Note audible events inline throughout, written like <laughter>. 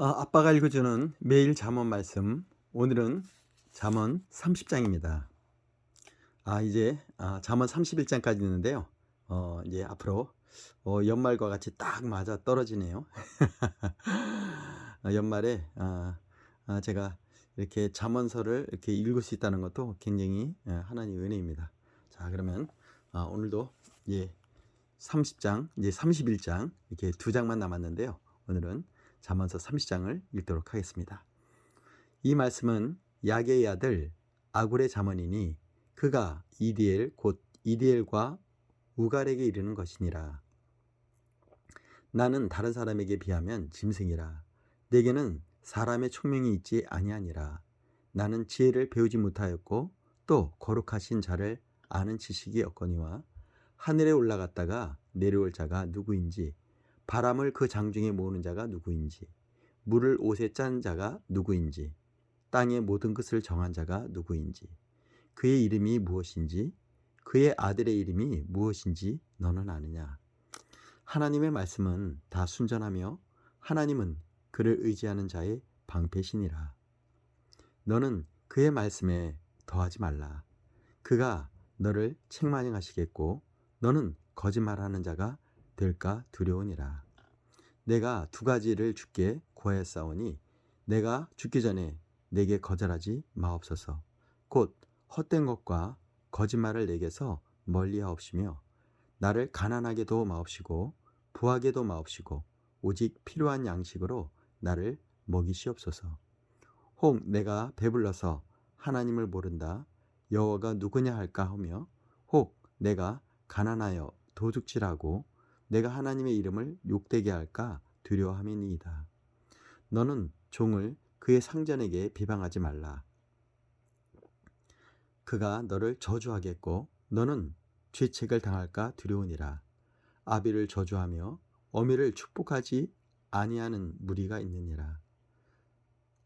어, 아빠가 읽어주는 매일 잠언 말씀 오늘은 잠언 30장입니다. 아 이제 아, 잠언 31장까지 있는데요. 어, 이제 앞으로 어, 연말과 같이 딱 맞아 떨어지네요. <laughs> 어, 연말에 아, 아, 제가 이렇게 잠언서를 이렇게 읽을 수 있다는 것도 굉장히 예, 하나님의 은혜입니다. 자 그러면 아, 오늘도 예 30장 이제 31장 이렇게 두 장만 남았는데요. 오늘은 잠언서 30장을 읽도록 하겠습니다. 이 말씀은 야게의 아들 아굴의 잠언이니 그가 이디엘 곧 이디엘과 우갈에게 이르는 것이니라. 나는 다른 사람에게 비하면 짐승이라. 내게는 사람의 총명이 있지 아니하니라. 나는 지혜를 배우지 못하였고 또 거룩하신 자를 아는 지식이 없거니와 하늘에 올라갔다가 내려올 자가 누구인지 바람을 그 장중에 모으는 자가 누구인지 물을 옷에 짠 자가 누구인지 땅의 모든 것을 정한 자가 누구인지 그의 이름이 무엇인지 그의 아들의 이름이 무엇인지 너는 아느냐? 하나님의 말씀은 다 순전하며 하나님은 그를 의지하는 자의 방패시니라. 너는 그의 말씀에 더하지 말라. 그가 너를 책망하시겠고 너는 거짓말하는 자가 될까 두려우니라. 내가 두 가지를 주께 구하였사오니 내가 죽기 전에 내게 거절하지 마옵소서. 곧 헛된 것과 거짓말을 내게서 멀리하옵시며 나를 가난하게도 마옵시고 부하게도 마옵시고 오직 필요한 양식으로 나를 먹이시옵소서. 혹 내가 배불러서 하나님을 모른다 여호와가 누구냐 할까 하며 혹 내가 가난하여 도둑질하고 내가 하나님의 이름을 욕되게 할까 두려워함이니이다. 너는 종을 그의 상전에게 비방하지 말라. 그가 너를 저주하겠고 너는 죄책을 당할까 두려우니라. 아비를 저주하며 어미를 축복하지 아니하는 무리가 있느니라.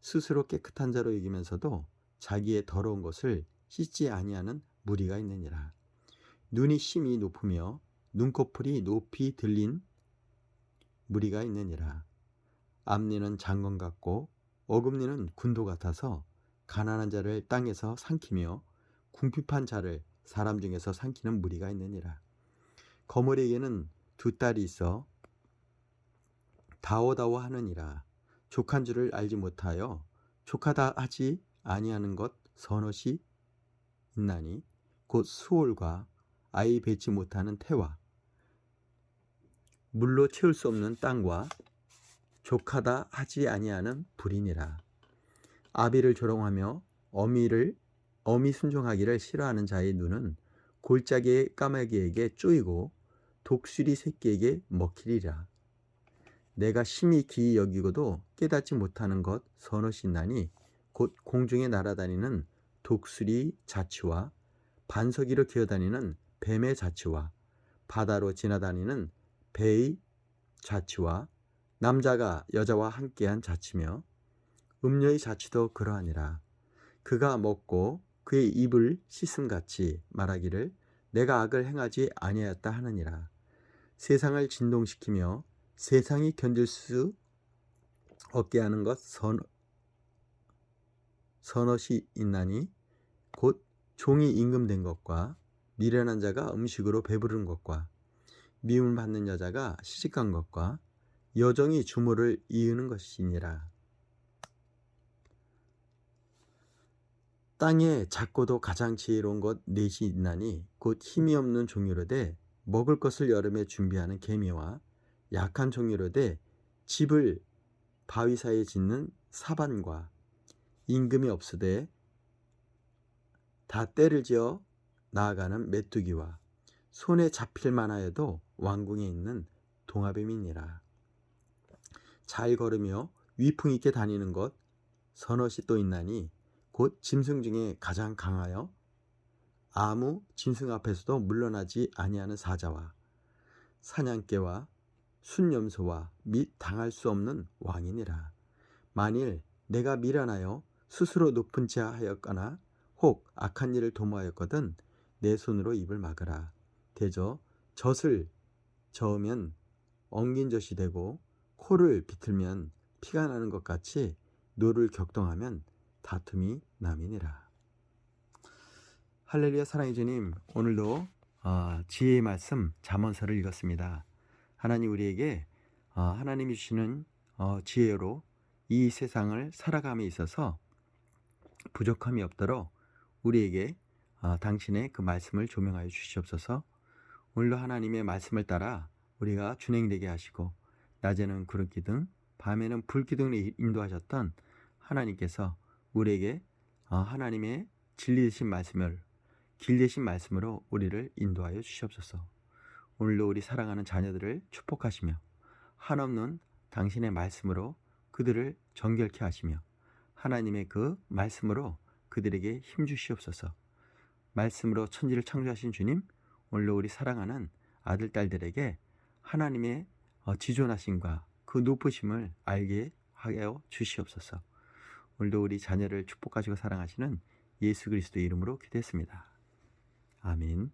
스스로 깨끗한 자로 여기면서도 자기의 더러운 것을 씻지 아니하는 무리가 있느니라. 눈이 심히 높으며 눈꺼풀이 높이 들린 무리가 있느니라. 앞니는 장건 같고 어금니는 군도 같아서 가난한 자를 땅에서 삼키며 궁핍한 자를 사람 중에서 삼키는 무리가 있느니라. 거물에게는 두 딸이 있어 다오다오 하느니라. 족한 줄을 알지 못하여 족하다 하지 아니하는 것 선엇이 있나니 곧 수월과 아이 뱉지 못하는 태와 물로 채울 수 없는 땅과 족하다 하지 아니하는 불이니라. 아비를 조롱하며 어미를 어미 순종하기를 싫어하는 자의 눈은 골짜기의 까마귀에게 쪼이고 독수리 새끼에게 먹히리라. 내가 심히 기이 여기고도 깨닫지 못하는 것 선엇이 나니 곧 공중에 날아다니는 독수리 자치와 반석이로 기어다니는 뱀의 자치와 바다로 지나다니는 배의 자치와 남자가 여자와 함께한 자치며 음녀의 자치도 그러하니라. 그가 먹고 그의 입을 씻음같이 말하기를 내가 악을 행하지 아니하였다 하느니라. 세상을 진동시키며 세상이 견딜 수 없게 하는 것 선, 선엇이 있나니 곧 종이 임금된 것과 미련한 자가 음식으로 배부른 것과 미움을 받는 여자가 시집간 것과 여정이 주모를 이으는 것이니라. 땅에 작고도 가장 지혜로운 것 넷이 있나니 곧 힘이 없는 종류로되 먹을 것을 여름에 준비하는 개미와 약한 종류로되 집을 바위 사이에 짓는 사반과 임금이 없으되 다 때를 지어 나아가는 메뚜기와 손에 잡힐 만하여도 왕궁에 있는 동화뱀이니라. 잘 걸으며 위풍 있게 다니는 것 선엇이 또 있나니 곧 짐승 중에 가장 강하여 아무 짐승 앞에서도 물러나지 아니하는 사자와 사냥개와 순염소와 및 당할 수 없는 왕이니라. 만일 내가 미련하여 스스로 높은 자 하였거나 혹 악한 일을 도모하였거든 내 손으로 입을 막으라. 대저 젖을 저으면 엉긴 젖이 되고 코를 비틀면 피가 나는 것 같이 노를 격동하면 다툼이 남이니라. 할렐루야 사랑의 주님 오늘도 어, 지혜의 말씀 잠언서를 읽었습니다. 하나님 우리에게 어, 하나님이 주시는 어, 지혜로 이 세상을 살아감에 있어서 부족함이 없도록 우리에게 어, 당신의 그 말씀을 조명하여 주시옵소서. 오늘도 하나님의 말씀을 따라 우리가 준행되게 하시고 낮에는 구름 기둥, 밤에는 불 기둥을 인도하셨던 하나님께서 우리에게 어, 하나님의 진리 되신 말씀을 길 되신 말씀으로 우리를 인도하여 주시옵소서. 오늘도 우리 사랑하는 자녀들을 축복하시며 한없는 당신의 말씀으로 그들을 정결케 하시며 하나님의 그 말씀으로 그들에게 힘 주시옵소서. 말씀으로 천지를 창조하신 주님, 오늘도 우리 사랑하는 아들 딸들에게 하나님의 어, 지존하심과 그 높으심을 알게 하여 주시옵소서. 오늘도 우리 자녀를 축복하시고 사랑하시는 예수 그리스도의 이름으로 기도했습니다. 아멘.